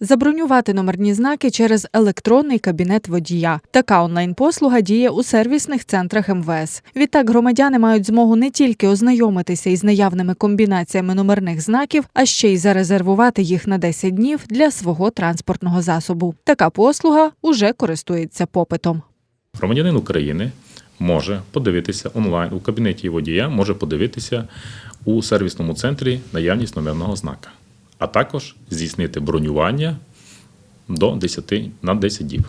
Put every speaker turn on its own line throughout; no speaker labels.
Забронювати номерні знаки через електронний кабінет водія. Така онлайн-послуга діє у сервісних центрах МВС. Відтак громадяни мають змогу не тільки ознайомитися із наявними комбінаціями номерних знаків, а ще й зарезервувати їх на 10 днів для свого транспортного засобу. Така послуга уже користується попитом.
Громадянин України може подивитися онлайн у кабінеті водія, може подивитися у сервісному центрі наявність номерного знака, а також здійснити бронювання до 10, на 10 діб.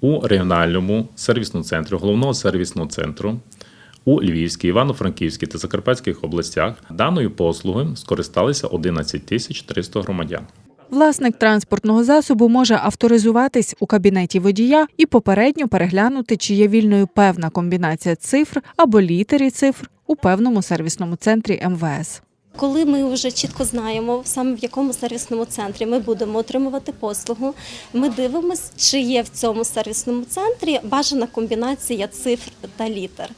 У регіональному сервісному центрі, головного сервісного центру у Львівській, Івано-Франківській та Закарпатських областях даною послугою скористалися 11 тисяч 300 громадян.
Власник транспортного засобу може авторизуватись у кабінеті водія і попередньо переглянути, чи є вільною певна комбінація цифр або літері цифр у певному сервісному центрі МВС.
Коли ми вже чітко знаємо, саме в якому сервісному центрі ми будемо отримувати послугу, ми дивимося, чи є в цьому сервісному центрі бажана комбінація цифр та літер.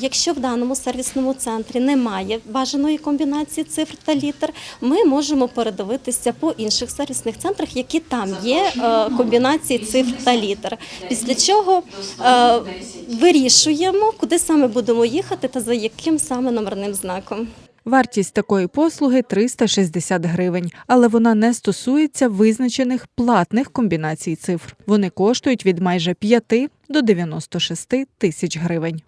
Якщо в даному сервісному центрі немає бажаної комбінації цифр та літер, ми можемо передивитися по інших сервісних центрах, які там є е, комбінації цифр та літер. Після чого е, вирішуємо, куди саме будемо їхати та за яким саме номерним знаком.
Вартість такої послуги 360 гривень, але вона не стосується визначених платних комбінацій цифр. Вони коштують від майже 5 до 96 тисяч гривень.